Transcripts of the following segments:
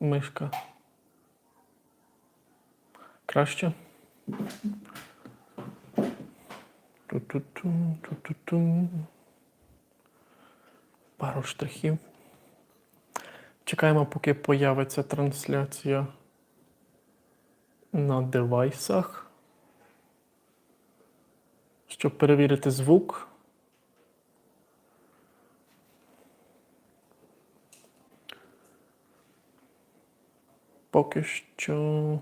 мишка. Краще. Ту-ту-ту, ту-ту-ту. Пару штрихів. Чекаємо, поки появиться трансляція на девайсах. Щоб перевірити звук. Поки що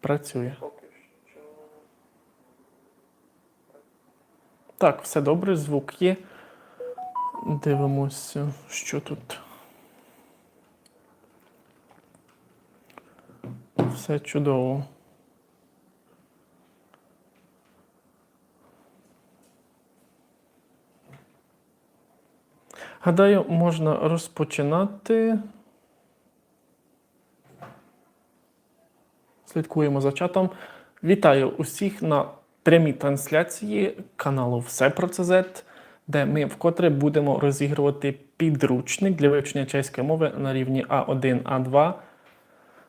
працює. Так, все добре, звук є. Дивимося, що тут. Все чудово. Гадаю, можна розпочинати. Слідкуємо за чатом. Вітаю усіх на прямій трансляції каналу Все про ЦЗ, де ми вкотре будемо розігрувати підручник для вивчення чеської мови на рівні А1, А2.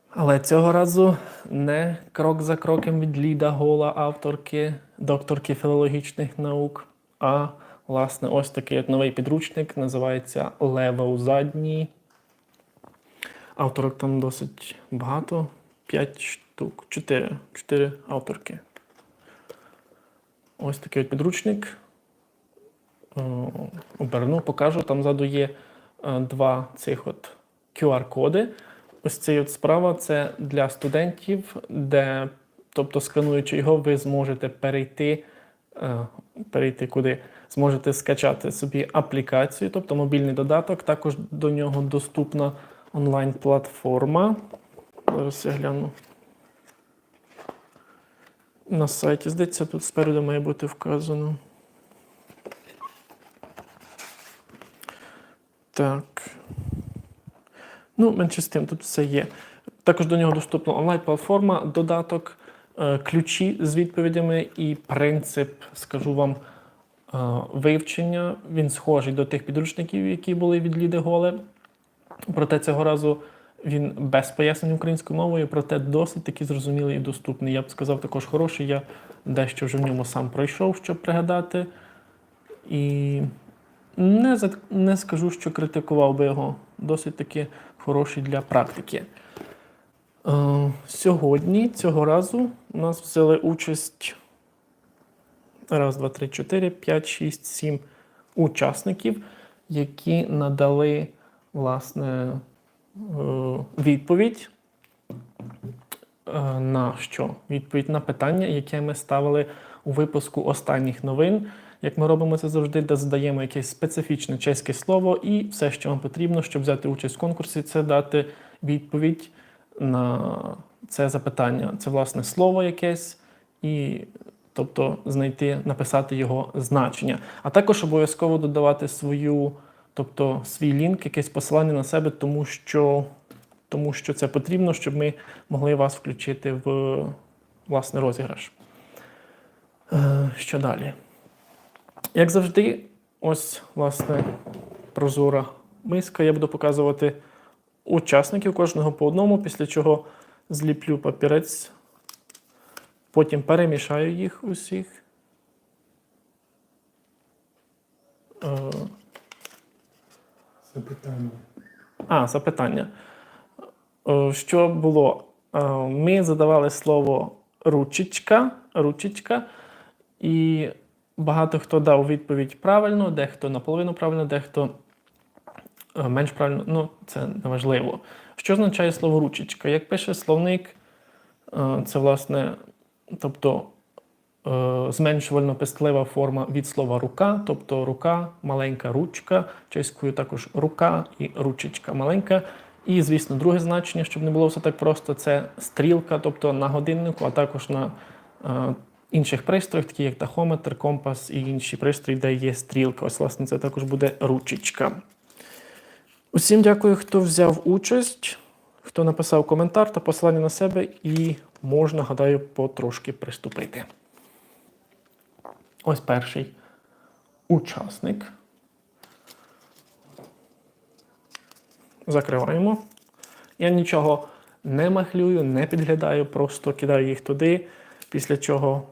Але цього разу не крок за кроком від Ліда Гола, авторки, докторки філологічних наук, а власне ось такий от новий підручник називається Левел задній. Авторок там досить багато. 5 штук, 4, 4 авторки. Ось такий от підручник. Е, Оберну, покажу. Там ззаду є е, два цих от QR-коди. Ось цей от справа це для студентів, де, тобто, скануючи його, ви зможете перейти, е, перейти куди? Зможете скачати собі аплікацію, тобто мобільний додаток. Також до нього доступна онлайн-платформа. Зараз я гляну. На сайті, здається, тут спереду має бути вказано. Так. Ну, менше з тим, тут все є. Також до нього доступна онлайн-платформа, додаток, е, ключі з відповідями і принцип, скажу вам, е, вивчення. Він схожий до тих підручників, які були від Ліди Голе. Проте цього разу він без пояснень українською мовою, проте досить таки зрозумілий і доступний. Я б сказав, також хороший. Я дещо вже в ньому сам пройшов, щоб пригадати. І не, не скажу, що критикував би його. Досить таки хороший для практики. Е, сьогодні, цього разу, у нас взяли участь раз, два, три, чотири, п'ять, шість, сім учасників, які надали власне відповідь е, на що? Відповідь на питання, яке ми ставили у випуску останніх новин. Як ми робимо це завжди, де задаємо якесь специфічне чеське слово, і все, що вам потрібно, щоб взяти участь в конкурсі, це дати відповідь на це запитання. Це власне слово якесь, і тобто знайти, написати його значення. А також обов'язково додавати свою, тобто свій лінк, якесь посилання на себе, тому що, тому що це потрібно, щоб ми могли вас включити в власне розіграш. Е, Що далі? Як завжди, ось, власне, прозора миска. Я буду показувати учасників кожного по одному, після чого зліплю папірець, потім перемішаю їх усіх. Запитання. А, запитання. Е, Що було? Е, Ми задавали слово ручечка, ручечка, і багато хто дав відповідь правильно, дехто наполовину правильно, дехто е, менш правильно. Ну, це неважливо. Що означає слово ручечка? Як пише словник, це власне, тобто зменшувально писклива форма від слова рука, тобто рука, маленька ручка, чеською також рука і ручечка маленька. І, звісно, друге значення, щоб не було все так просто, це стрілка, тобто на годиннику, а також на е, інших пристроях, такі як тахометр, компас і інші пристрої, де є стрілка. Ось, власне, це також буде ручечка. Усім дякую, хто взяв участь, хто написав коментар та посилання на себе, і можна, гадаю, потрошки приступити. Ось перший учасник. Закриваємо. Я нічого не махлюю, не підглядаю, просто кидаю їх туди, після чого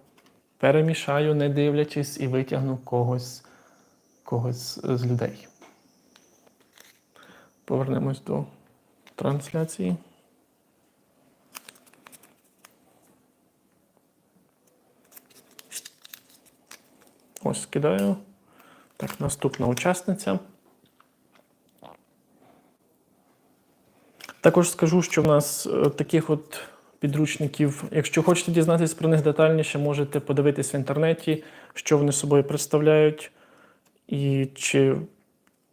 перемішаю, не дивлячись, і витягну когось, когось з людей. Повернемось до трансляції. Ось кидаю. Так, наступна учасниця. Також скажу, що в нас е, таких от підручників, якщо хочете дізнатися про них детальніше, можете подивитись в інтернеті, що вони собою представляють, і чи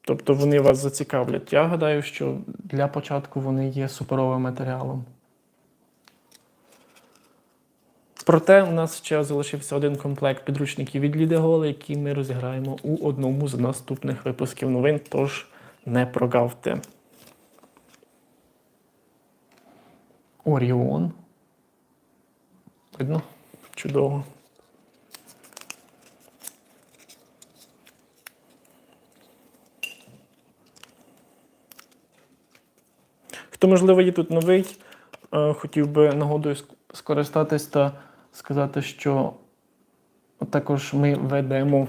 тобто вони вас зацікавлять. Я гадаю, що для початку вони є суперовим матеріалом. Проте у нас ще залишився один комплект підручників від Ліди Голи, який ми розіграємо у одному з наступних випусків новин, тож не прогавте. Оріон. Видно? Чудово. Хто, можливо, є тут новий, е, хотів би нагодою ск- скористатись та сказати, що також ми ведемо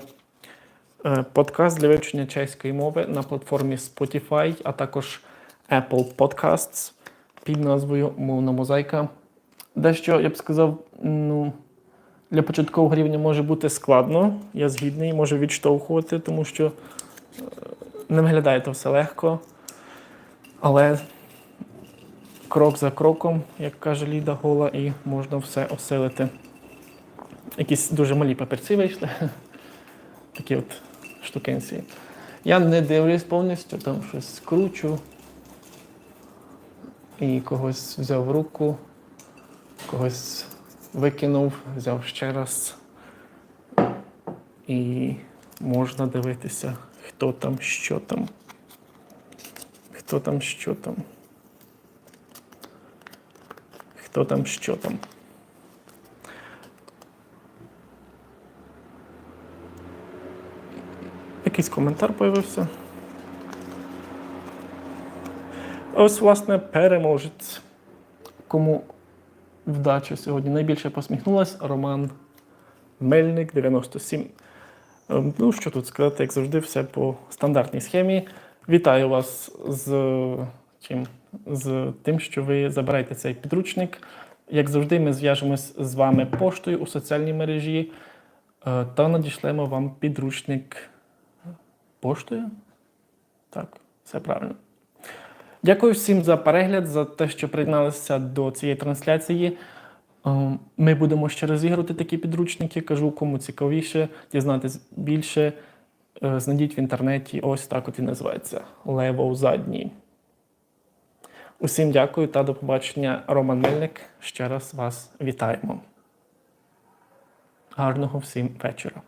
е, подкаст для вивчення чеської мови на платформі Spotify, а також Apple Podcasts під назвою Мовна мозаїка. Дещо, я б сказав, ну, для початкового рівня може бути складно. Я згідний, може відштовхувати, тому що е, не виглядає то все легко. Але крок за кроком, як каже Ліда Гола, і можна все осилити. Якісь дуже малі папірці вийшли. Такі от штукенці. Я не дивлюсь повністю, там щось скручу. І когось взяв руку, когось викинув, взяв ще раз. І можна дивитися, хто там, що там. Хто там, що там. Хто там, що там. Якийсь коментар появився. Ось, власне, переможець. Кому вдача сьогодні найбільше посміхнулась Роман Мельник 97. Ем, Ну, що тут сказати, як завжди, все по стандартній схемі. Вітаю вас з чим? З тим, що ви забираєте цей підручник. Як завжди, ми зв'яжемось з вами поштою у соціальній мережі е, та надішлемо вам підручник поштою. Так, все правильно. Дякую всім за перегляд, за те, що приєдналися до цієї трансляції. Е, Ми будемо ще розігрувати такі підручники. Кажу, кому цікавіше дізнатись більше. е, Знайдіть в інтернеті. Ось так от і називається Лево задній. Усім дякую та до побачення. Роман Мельник. Ще раз вас вітаємо. Гарного всім вечора.